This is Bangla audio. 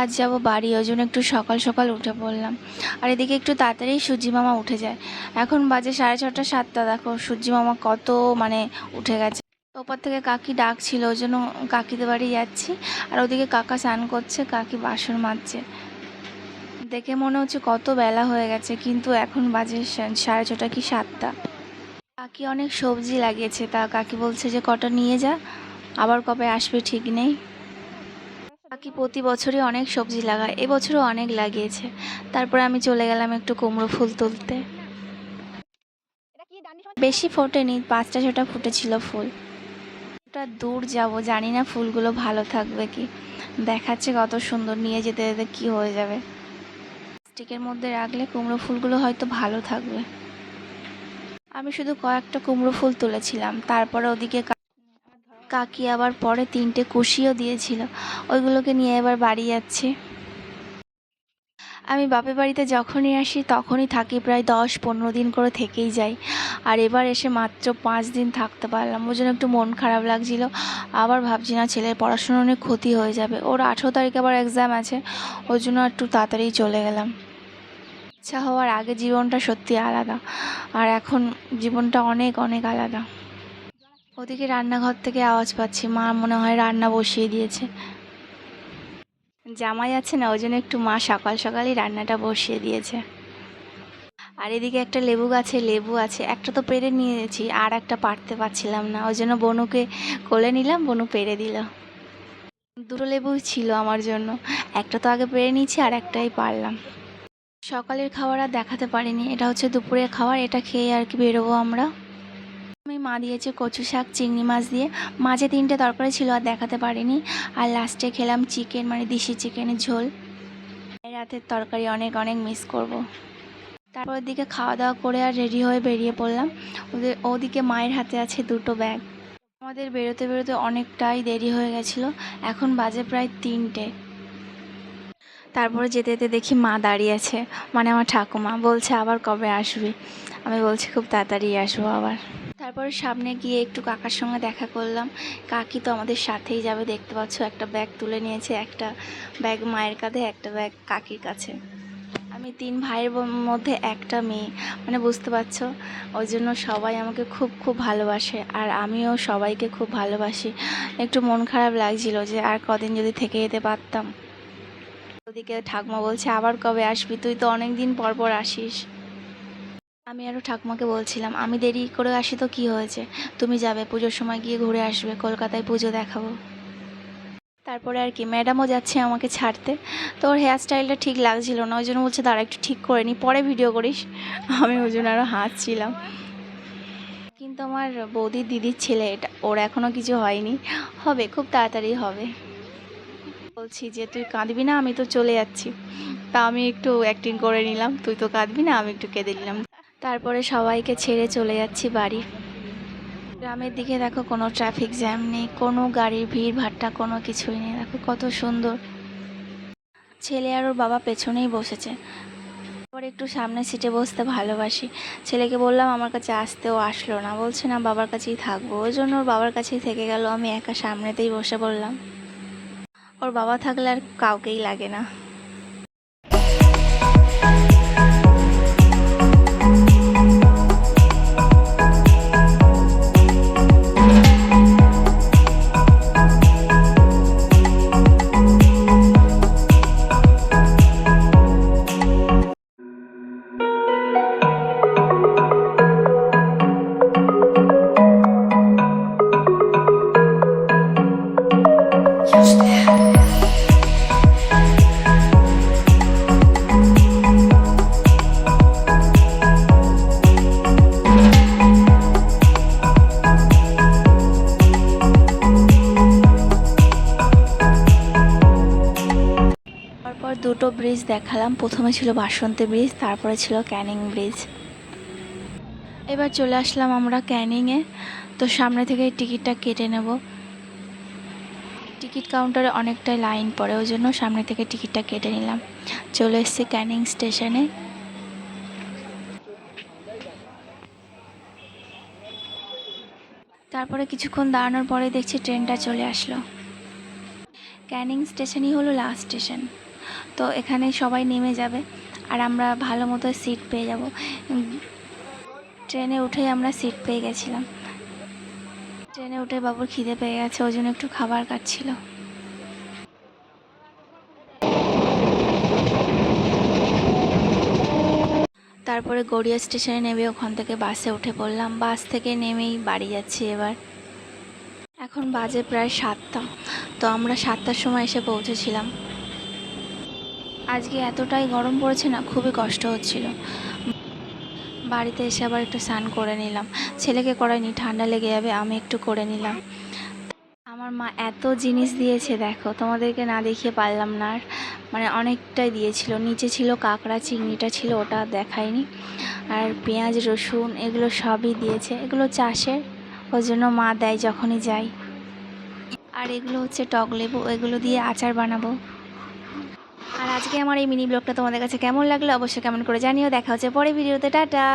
আজ যাব বাড়ি, ওই জন্য একটু সকাল সকাল উঠে পড়লাম। আর এদিকে একটু তাড়াতাড়ি সূর্যি মামা উঠে যায়। এখন বাজে সাড়ে ছটা, সাতটা, দেখো সূর্যি মামা কত মানে উঠে গেছে। ওপর থেকে কাকি ডাকছিল, ওই জন্য কাকিদের বাড়ি যাচ্ছি। আর ওদিকে কাকা স্নান করছে, কাকি বাসন মাজছে। দেখে মনে হচ্ছে কত বেলা হয়ে গেছে, কিন্তু এখন বাজে সাড়ে ছটা কি সাতটা। কাকি অনেক সবজি লাগিয়েছে, তা কাকি বলছে যে কটা নিয়ে যা, আবার কবে আসবে ঠিক নেই। কাকি প্রতি বছরই অনেক সবজি লাগায়। এবছরও অনেক লাগিয়েছে। তারপরে আমি চলে গেলাম একটু কুমড়ো ফুল তুলতে। বেশি ফোটেনি, পাঁচটা ছটা ফুটেছিল ফুল। ওটা দূর যাব জানি না, ফুলগুলো ভালো থাকবে কি? দেখাচ্ছে কত সুন্দর, নিয়ে যেতে যেতে কি হয়ে যাবে। স্টিকের মধ্যে রাখলে কুমড়ো ফুলগুলো হয়তো ভালো থাকবে। আমি শুধু কয়েকটা কুমড়ো ফুল তুলেছিলাম, তারপরে ওদিকে কাকি আবার পরে তিনটে কুশিও দিয়েছিল। ওইগুলোকে নিয়ে এবার বাড়ি যাচ্ছি। আমি বাপের বাড়িতে যখনই আসি, তখনই থাকি প্রায় দশ পনেরো দিন করে থেকেই যাই। আর এবার এসে মাত্র পাঁচ দিন থাকতে পারলাম। ওই জন্য একটু মন খারাপ লাগছিল। আবার ভাবছি, না, ছেলের পড়াশোনা অনেক ক্ষতি হয়ে যাবে। ওর আঠেরো তারিখে আবার এক্সাম আছে। ওই জন্য একটু তাড়াতাড়ি চলে গেলাম। ইচ্ছা হওয়ার আগে জীবনটা সত্যি আলাদা। আর এখন জীবনটা অনেক অনেক আলাদা। ওদিকে রান্নাঘর থেকে আওয়াজ পাচ্ছি। মা মনে হয় রান্না বসিয়ে দিয়েছে। জামাই আছে না, ওই জন্য একটু মা সকাল সকালই রান্নাটা বসিয়ে দিয়েছে। আর এদিকে একটা লেবু গাছে লেবু আছে, একটা তো পেরে নিয়েছি, আর একটা পারতে পারছিলাম না। ওই জন্য বনুকে কোলে নিলাম, বনু পেরে দিল। দুটো লেবুই ছিল আমার জন্য, একটা তো আগে পেরে নিয়েছি আর একটাই পারলাম। সকালের খাবার আর দেখাতে পারিনি, এটা হচ্ছে দুপুরের খাবার, এটা খেয়ে আর কি বেরোবো আমরা? আমি মা দিয়েছে কচু শাক, চিংড়ি মাছ দিয়ে। মাঝে তিনটে তরকারি ছিল, আর দেখাতে পারিনি। আর লাস্টে খেলাম চিকেন মানে দেশি চিকেনের ঝোল। রাতের তরকারি অনেক অনেক মিস করব। তারপর দিকে খাওয়া দাওয়া করে আর রেডি হয়ে বেরিয়ে পড়লাম। ওদের, ওদিকে মায়ের হাতে আছে দুটো ব্যাগ আমাদের বেরোতে বেরোতে অনেকটাই দেরি হয়ে গেছিল। এখন বাজে প্রায় তিনটে। তারপরে যেতে যেতে দেখি মা দাঁড়িয়ে আছে। মানে আমার ঠাকুমা। বলছে, আবার কবে আসবি? আমি বলছি, খুব তাড়াতাড়ি আসব আবার। তারপরে সামনে গিয়ে একটু কাকার সঙ্গে দেখা করলাম। কাকি তো আমাদের সাথেই যাবে, দেখতে পাচ্ছ একটা ব্যাগ তুলে নিয়েছে, একটা ব্যাগ মায়ের কাঁধে, একটা ব্যাগ কাকির কাছে। আমি তিন ভাইয়ের মধ্যে একটা মেয়ে। মানে বুঝতে পারছ, ওই জন্য সবাই আমাকে খুব খুব ভালোবাসে আর আমিও সবাইকে খুব ভালোবাসি। একটু মন খারাপ লাগছিল যে আর কদিন যদি থেকে যেতে পারতাম। ওদিকে ঠাকুমা বলছে, আবার কবে আসবি? তুই তো অনেক দিন পর পর আসিস। আমি আরও ঠাকুমাকে বলছিলাম, আমি দেরি করে আসি তো কি হয়েছে? তুমি যাবে, পুজোর সময় গিয়ে ঘুরে আসবে, কলকাতায় পুজো দেখাবো। তারপরে আর কি, ম্যাডামও যাচ্ছে আমাকে ছাড়তে। তো ওর হেয়ার স্টাইলটা ঠিক লাগছিল না, ওই জন্য বলছে, দাঁড়া, একটু ঠিক করে নি, পরে ভিডিও করিস। আমি ওই জন্য আরও হাসছিলাম। কিন্তু আমার বৌদির দিদির ছেলে, এটা ওর এখনও কিছু হয়নি। হবে, খুব তাড়াতাড়ি হবে। বলছি যে, তুই কাঁদবি না, আমি তো চলে যাচ্ছি। তা আমি একটু অ্যাক্টিং করে নিলাম, তুই তো কাঁদবি না, আমি একটু কেঁদে নিলাম। তারপরে সবাইকে ছেড়ে চলে যাচ্ছি বাড়ি। গ্রামের দিকে দেখো কোনো ট্রাফিক জ্যাম নেই, কোনো গাড়ির ভিড় ভাট্টা, কোনো কিছুই নেই। দেখো কত সুন্দর। ছেলে আর ওর বাবা পেছনেই বসেছে। আবার একটু সামনে সিটে বসতে ভালোবাসি। ছেলেকে বললাম, আমার কাছে আসতেও আসলো না। বলছে, না, বাবার কাছেই থাকব। ওই জন্য ওর বাবার কাছেই থেকে গেল। আমি একা সামনেতেই বসে পড়লাম। ওর বাবা থাকলে আর কাউকেই লাগে না। দুটো ব্রিজ দেখালাম। প্রথমে ছিল বাসন্তী ব্রিজ তারপরে ছিল ক্যানিং ব্রিজ এবার চলে আসলাম আমরা ক্যানিংয়ে তো সামনে থেকে টিকিটটা কেটে নেব। টিকিট কাউন্টারে অনেকটাই লাইন পড়ে, ওই জন্য সামনে থেকে টিকিটটা কেটে নিলাম। চলে এসেছি ক্যানিং স্টেশনে। তারপরে কিছুক্ষণ দাঁড়ানোর পরে দেখছি ট্রেনটা চলে আসলো। ক্যানিং স্টেশনই হলো লাস্ট স্টেশন। তো এখানে সবাই নেমে যাবে, আর আমরা ভালো মতো সিট পেয়ে যাব। ট্রেনে উঠেই আমরা সিট পেয়ে গেছিলাম। ট্রেনে উঠে বাবুর খিদে পেয়ে গেছে, ওই জন্য একটু খাবার কাটছিল। তারপরে গড়িয়া স্টেশনে নেমে ওখান থেকে বাসে উঠে পড়লাম। বাস থেকে নেমেই বাড়ি যাচ্ছি এবার। এখন বাজে প্রায় সাতটা। তো আমরা সাতটার সময় এসে পৌঁছেছিলাম। আজকে এতটাই গরম পড়েছে না, খুবই কষ্ট হচ্ছিল। বাড়িতে এসে আবার একটু স্নান করে নিলাম। ছেলেকে করাইনি ঠান্ডা লেগে যাবে, আমি একটু করে নিলাম। আমার মা এত জিনিস দিয়েছে, দেখো। তোমাদেরকে না দেখিয়ে পারলাম না আর। মানে অনেকটাই দিয়েছিল। নিচে ছিল কাঁকড়া, চিংড়িটা ছিল, ওটা দেখায়নি। আর পেঁয়াজ, রসুন, এগুলো সবই দিয়েছে। এগুলো চাষের ওই জন্য মা দেয় যখনই যাই আর এগুলো হচ্ছে টক লেবু, এগুলো দিয়ে আচার বানাবো। আর আজকে আমার এই মিনি ব্লগটা তোমাদের কাছে কেমন লাগল অবশ্যই কেমন করে জানিও। দেখা হচ্ছে পরে ভিডিওতে। টাটা।